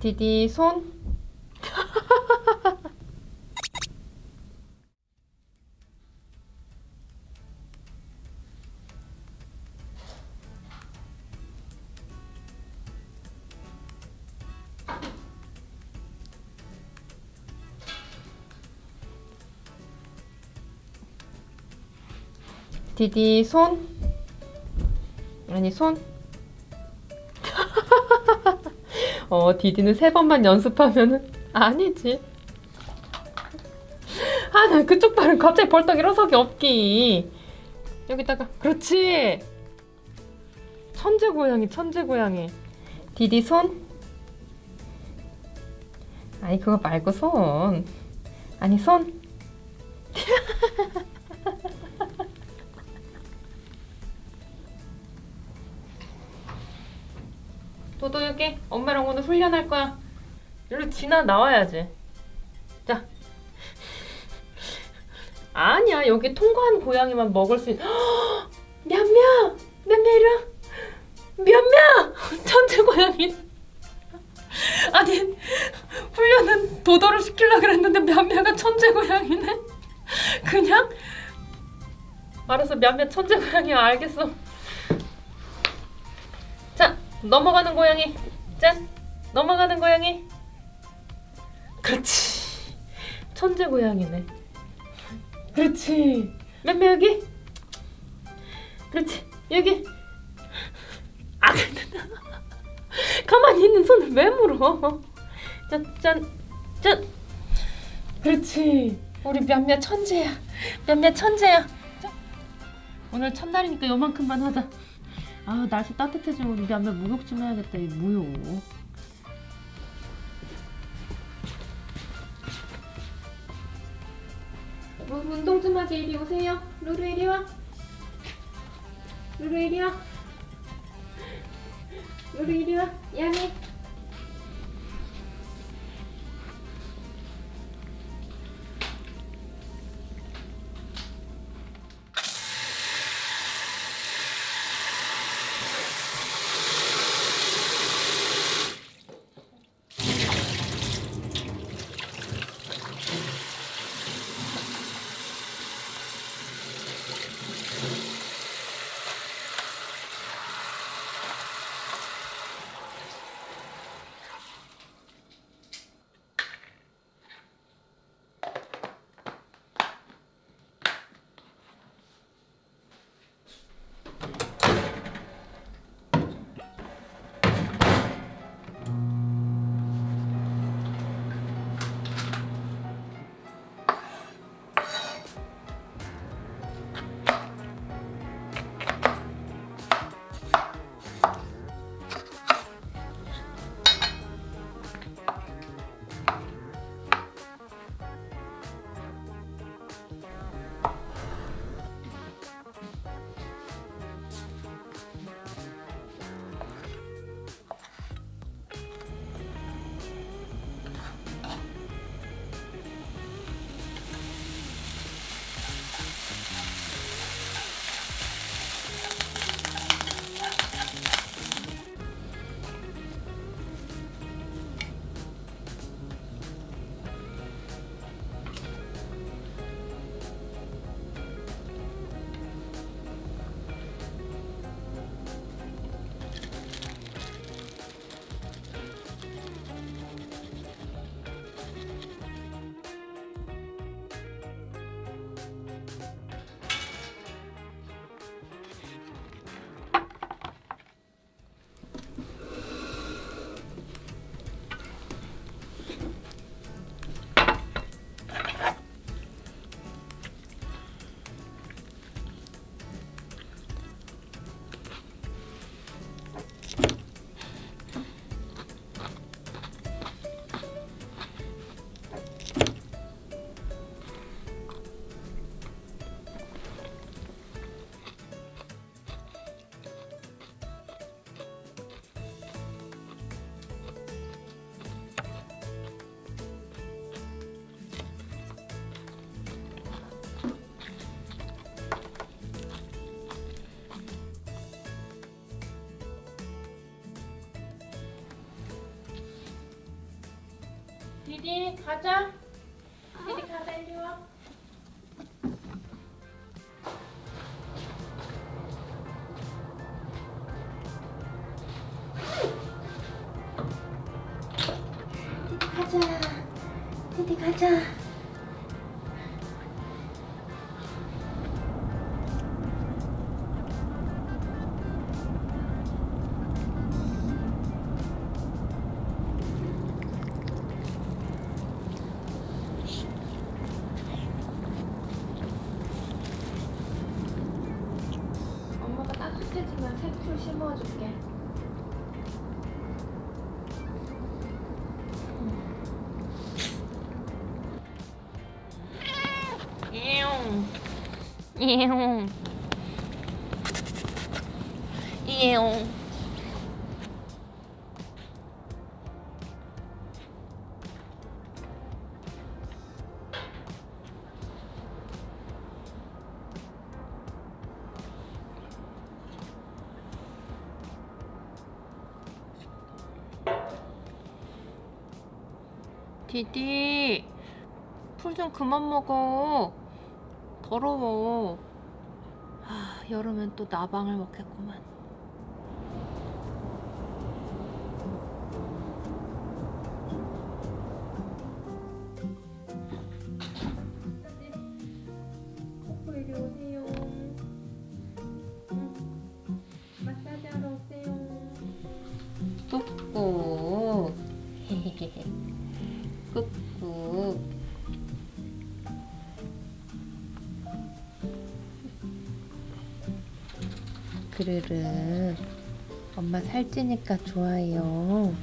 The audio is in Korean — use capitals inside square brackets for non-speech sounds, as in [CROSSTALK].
디디 손. [LAUGHS] 디디 손. 아니 손. 어, 디디는 세 번만 연습하면은 아니지. 아, 나 그쪽 발은 갑자기 벌떡 일어서기 없기. 여기다가 그렇지. 천재 고양이, 천재 고양이. 디디 손. 아니 그거 말고 손. 아니 손. [LAUGHS] 도도 여기 엄마랑 오늘 훈련할 거야. 일로 지나 나와야지. 자. 아니야 여기 통과한 고양이만 먹을 수 있. [GASPS] 몇몇 몇몇 와. 몇몇 [LAUGHS] 천재 고양이. [LAUGHS] 아니 훈련은 도도를 시키려 그랬는데 몇몇가 천재 고양이네. [LAUGHS] 그냥 알았어 몇몇 천재 고양이야 알겠어. 자 넘어가는 고양이. 짠. 넘어가는 고양이. 그렇지. 천재 고양이네. 그렇지. 맴매 여기? 그렇지. 여기. 아 가만히 있는 손을 왜 물어? 짠 짠 짠. 그렇지. 우리 몇몇 천재야. 몇몇 천재야. 자, 오늘 첫날이니까 요만큼만 하자 아 날씨 따뜻해지면 우리 몇몇 목욕 좀 해야겠다 이 무욕. 뭐 운동 좀 하게 이리 오세요. 루루 이리 와. 루루 이리 와. 루루 이리 와. 야미 디디 가자. 디디 가자 이리 와. 가자. 디디 가자. 따뜻해지면 새풀 심어줄게. 이용. 이용. 이용. 디디, 풀 좀 그만 먹어. 더러워. 아, 여름엔 또 나방을 먹겠구만. 그르르. 엄마 살찌니까 좋아해요.